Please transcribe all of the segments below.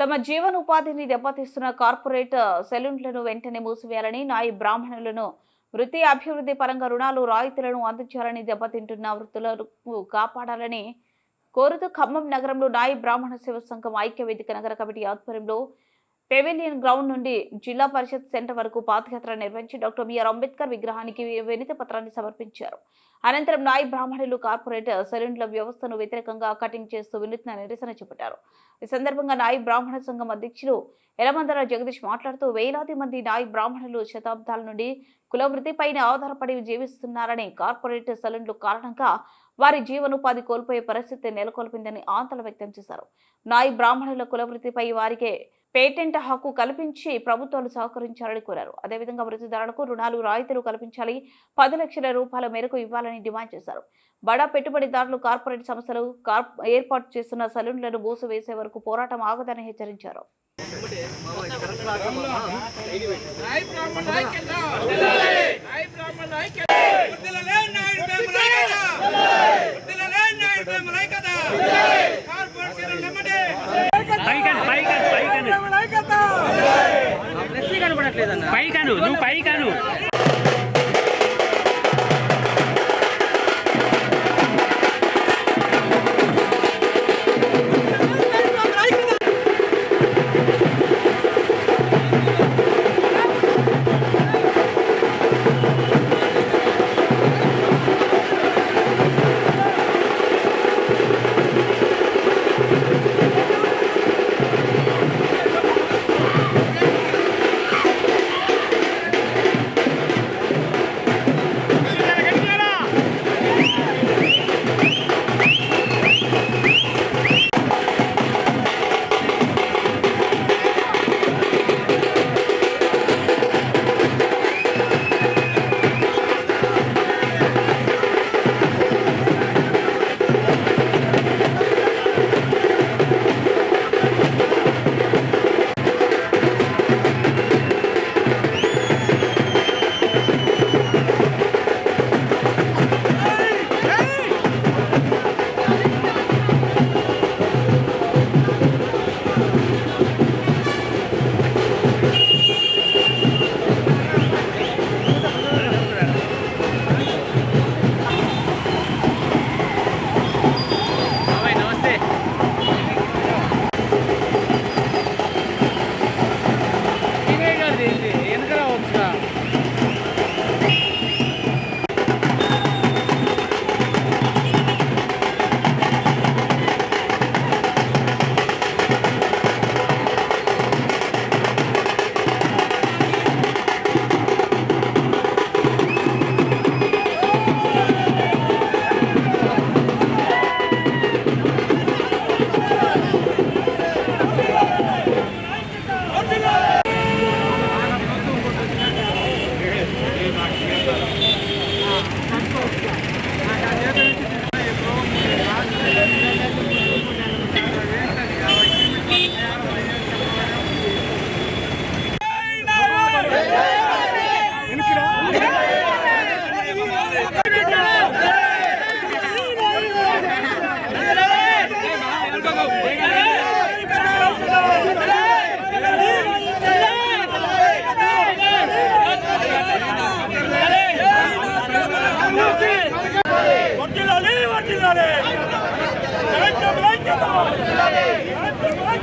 తమ జీవనోపాధిని దెబ్బతీస్తున్న కార్పొరేట్ సెలూన్లను వెంటనే మూసివేయాలని నాయి బ్రాహ్మణులను వృత్తి అభివృద్ధి పరంగా రుణాలు రాయితీలను అందించాలని దెబ్బతింటున్న వృత్తులను కాపాడాలని కోరుతూ ఖమ్మం నగరంలో నాయి బ్రాహ్మణ శివ సంఘం ఐక్య వేదిక నగర కమిటీ ఆధ్వర్యంలో పెవిలియన్ గ్రౌండ్ నుండి జిల్లా పరిషత్ సెంటర్ వరకు పాదయాత్ర నిర్వహించి డాక్టర్ బిఆర్ అంబేద్కర్ విగ్రహానికి వినతి పత్రాన్ని సమర్పించారు. అనంతరం నాయి బ్రాహ్మణులు కార్పొరేటర్ సెలూన్ల వ్యవస్థను వ్యతిరేకంగా కటింగ్ చేస్తూ వినూత్న నిరసన చేపట్టారు. ఈ సందర్భంగా నాయి బ్రాహ్మణ సంఘం అధ్యక్షులు ఎలమందర జగదీష్ మాట్లాడుతూ వేలాది మంది నాయి బ్రాహ్మణులు శతాబ్దాల నుండి కుల ఆధారపడి జీవిస్తున్నారని కార్పొరేట్ సెలూన్లు కారణంగా వారి జీవనోపాధి కోల్పోయే పరిస్థితి నెలకొల్పిందని ఆందోళన వ్యక్తం చేశారు. నాయి బ్రాహ్మణుల కులవృత్తిపై వారికే పేటెంట్ హక్కు కల్పించి ప్రభుత్వాలు సహకరించాలని కోరారు. అదేవిధంగా వృత్తిదారులకు రుణాలు రాయితీలు కల్పించాలి పది లక్షల రూపాయల మేరకు ఇవ్వాలని డిమాండ్ చేశారు. బడా పెట్టుబడిదారులు కార్పొరేట్ సంస్థలు ఏర్పాటు చేస్తున్న సలూన్లను మూసివేసే వరకు పోరాటం ఆగదని హెచ్చరించారు. నాయ బ్రాహ్మణ ఐక్యత నాయ బ్రాహ్మణ ఐక్యత వృద్ధులలే నాయ బ్రాహ్మణ ఐక్యత వృద్ధులలే నాయ బ్రాహ్మణ ఐక్యత కార్పొరేషన్ నమ్మడే పైకను పైకను పైకను బ్రాహ్మణ ఐక్యత పైకను నువ్వు పైకను.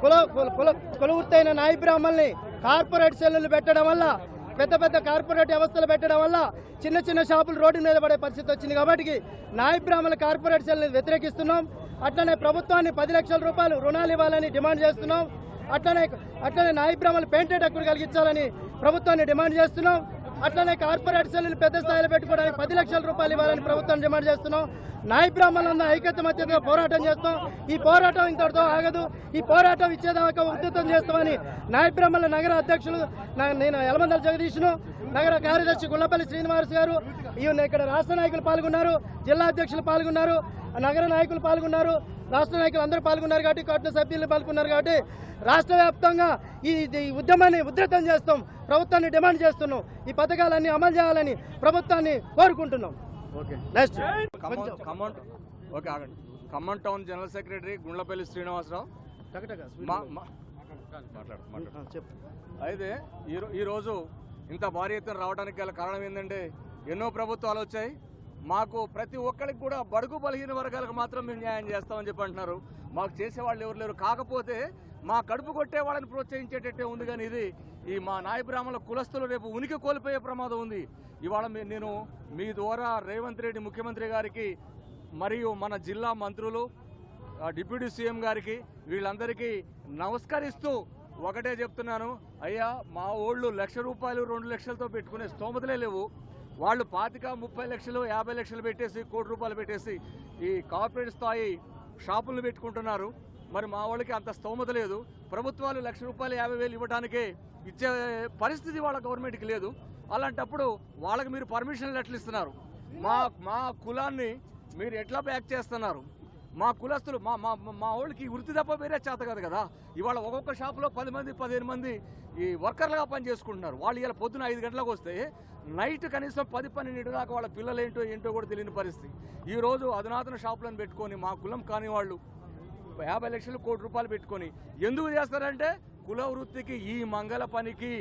కుల కుల- కులవృత్తైన నాయ వృత్తైన కార్పొరేట్ సెల్లులు పెట్టడం వల్ల పెద్ద పెద్ద కార్పొరేట్ వ్యవస్థలు పెట్టడం వల్ల చిన్న చిన్న షాపులు రోడ్డు మీద పడే పరిస్థితి వచ్చింది కాబట్టి నాయ బ్రాహ్మణుల కార్పొరేట్ సెల్ని వ్యతిరేకిస్తున్నాం. అట్లనే ప్రభుత్వాన్ని పది లక్షల రూపాయలు రుణాలు ఇవ్వాలని డిమాండ్ చేస్తున్నాం. అట్లనే అట్లనే నాయ బ్రాహ్మణులు పెయింటెడ్ హక్కులు కలిగించాలని ప్రభుత్వాన్ని డిమాండ్ చేస్తున్నాం. అట్లనే కార్పొరేట్ సెల్లు పెద్ద స్థాయిలో పెట్టుకోవడానికి పది లక్షల రూపాయలు ఇవ్వాలని ప్రభుత్వం డిమాండ్ చేస్తున్నాం. నాయ బ్రాహ్మణులందరూ ఐక్యత మధ్యతో పోరాటం చేస్తాం. ఈ పోరాటం ఇంతటితో ఆగదు. ఈ పోరాటం ఇచ్చేదాకా ఉద్ధృతం చేస్తామని నాయ బ్రాహ్మణుల నగర అధ్యక్షులు నేను ఎలమందల జగదీష్ను నగర కార్యదర్శి గుల్లపల్లి శ్రీనివాస్ గారు ఈయన ఇక్కడ రాష్ట్ర నాయకులు పాల్గొన్నారు జిల్లా అధ్యక్షులు పాల్గొన్నారు. నగర నాయకులు పాల్గొన్నారు రాష్ట్ర నాయకులు అందరూ పాల్గొన్నారు కాబట్టి కోట్ల సభ్యులు పాల్గొన్నారు కాబట్టి రాష్ట్ర వ్యాప్తంగా ఈ ఉద్యమాన్ని ఉధృతం చేస్తాం ప్రభుత్వాన్ని డిమాండ్ చేస్తున్నాం ఈ పథకాలన్నీ అమలు చేయాలని ప్రభుత్వాన్ని కోరుకుంటున్నాం. ఓకే. నెక్స్ట్ ఓకే ఆగండి. Khammam town general secretary Gundlapalli Srinivasarao. అయితే ఈరో- ఈరోజు ఇంత భారీ ఎత్తున రావడానికి గల కారణం ఏంటంటే ఎన్నో ప్రభుత్వాలు వచ్చాయి. మాకు ప్రతి ఒక్కరికి కూడా బడుగు బలహీన వర్గాలకు మాత్రం మేము న్యాయం చేస్తామని చెప్పి అంటున్నారు. మాకు చేసే వాళ్ళు ఎవరు లేరు. కాకపోతే మా కడుపు కొట్టే వాళ్ళని ప్రోత్సహించేటట్టే ఉంది కానీ ఇది ఈ మా నాయ బ్రాహ్మణుల కులస్తులు రేపు ఉనికి కోల్పోయే ప్రమాదం ఉంది. ఇవాళ మీ- నేను మీ ద్వారా రేవంత్ రెడ్డి ముఖ్యమంత్రి గారికి మరియు మన జిల్లా మంత్రులు డిప్యూటీ సీఎం గారికి వీళ్ళందరికీ నమస్కరిస్తూ ఒకటే చెప్తున్నాను. అయ్యా మా ఓళ్ళు లక్ష రూపాయలు రెండు లక్షలతో పెట్టుకునే స్తోమతలే లేవు. వాళ్ళు పాతిక ముప్పై లక్షలు యాభై లక్షలు పెట్టేసి కోటి రూపాయలు పెట్టేసి ఈ కార్పొరేట్ స్థాయి షాపులను పెట్టుకుంటున్నారు. మరి మా వాళ్ళకి అంత స్తోమత లేదు. ప్రభుత్వాలు లక్ష రూపాయలు యాభై వేలు ఇవ్వడానికే ఇచ్చే పరిస్థితి వాళ్ళ గవర్నమెంట్కి లేదు. అలాంటప్పుడు వాళ్ళకి మీరు పర్మిషన్లు ఎట్లా ఇస్తున్నారు? మా మా కులాన్ని మీరు ఎట్లా బ్యాక్ చేస్తున్నారు? మా కులస్తులు మా మా మా వాళ్ళకి వృత్తి తప్ప వేరే చేత కాదు కదా. ఇవాళ ఒక్కొక్క షాపులో పది మంది పదిహేను మంది ఈ వర్కర్లుగా పని చేసుకుంటున్నారు. వాళ్ళు ఇలా పొద్దున ఐదు గంటలకు వస్తే నైట్ కనీసం పది పన్నెండు దాకా వాళ్ళ పిల్లలు ఏంటో ఏంటో కూడా తెలియని పరిస్థితి. ఈ రోజు అధునాతన షాపులను పెట్టుకొని మా కులం కాని వాళ్ళు యాభై లక్షలు కోటి రూపాయలు పెట్టుకొని ఎందుకు చేస్తారంటే కుల వృత్తికి ఈ మంగళ పనికి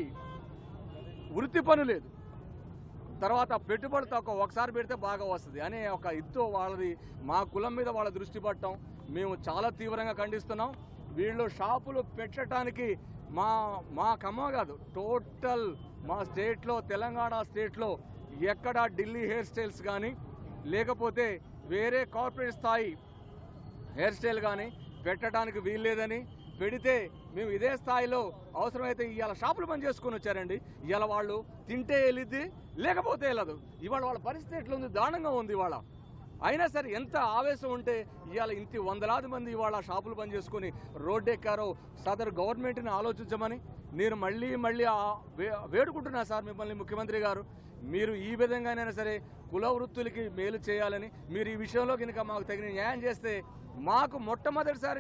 వృత్తి పని లేదు. తర్వాత పెట్టుబడి తక్కువ ఒకసారి పెడితే బాగా వస్తుంది అనే ఒక ఇద్దు వాళ్ళది మా కులం మీద వాళ్ళ దృష్టి పట్టడం మేము చాలా తీవ్రంగా ఖండిస్తున్నాం. వీళ్ళు షాపులు పెట్టడానికి మా మా కమ్మ కాదు టోటల్ మా స్టేట్లో తెలంగాణ స్టేట్లో ఎక్కడ ఢిల్లీ హెయిర్ స్టైల్స్ కానీ లేకపోతే వేరే కార్పొరేట్ స్థాయి హెయిర్ స్టైల్ కానీ పెట్టడానికి వీల్లేదని పెడితే మేము ఇదే స్థాయిలో అవసరమైతే ఇవాళ షాపులు బంద్ చేసుకుని వచ్చారండి. ఇవాళ వాళ్ళు తింటే వెళ్ళిద్ది లేకపోతే వెళ్ళదు ఇవాళ వాళ్ళ పరిస్థితి ఎట్లుంది? దారుణంగా ఉంది ఇవాళ. అయినా సరే ఎంత ఆవేశం ఉంటే ఇవాళ ఇంత వందలాది మంది ఇవాళ షాపులు బంద్ చేసుకుని రోడ్డు ఎక్కారో సదరు గవర్నమెంట్ని ఆలోచించమని నేను మళ్ళీ మళ్ళీ వే- వేడుకుంటున్నా సార్ మిమ్మల్ని ముఖ్యమంత్రి గారు. మీరు ఈ విధంగానైనా సరే కుల వృత్తులకి మేలు చేయాలని మీరు ఈ విషయంలో కనుక మాకు తగిన న్యాయం చేస్తే మాకు మొట్టమొదటిసారి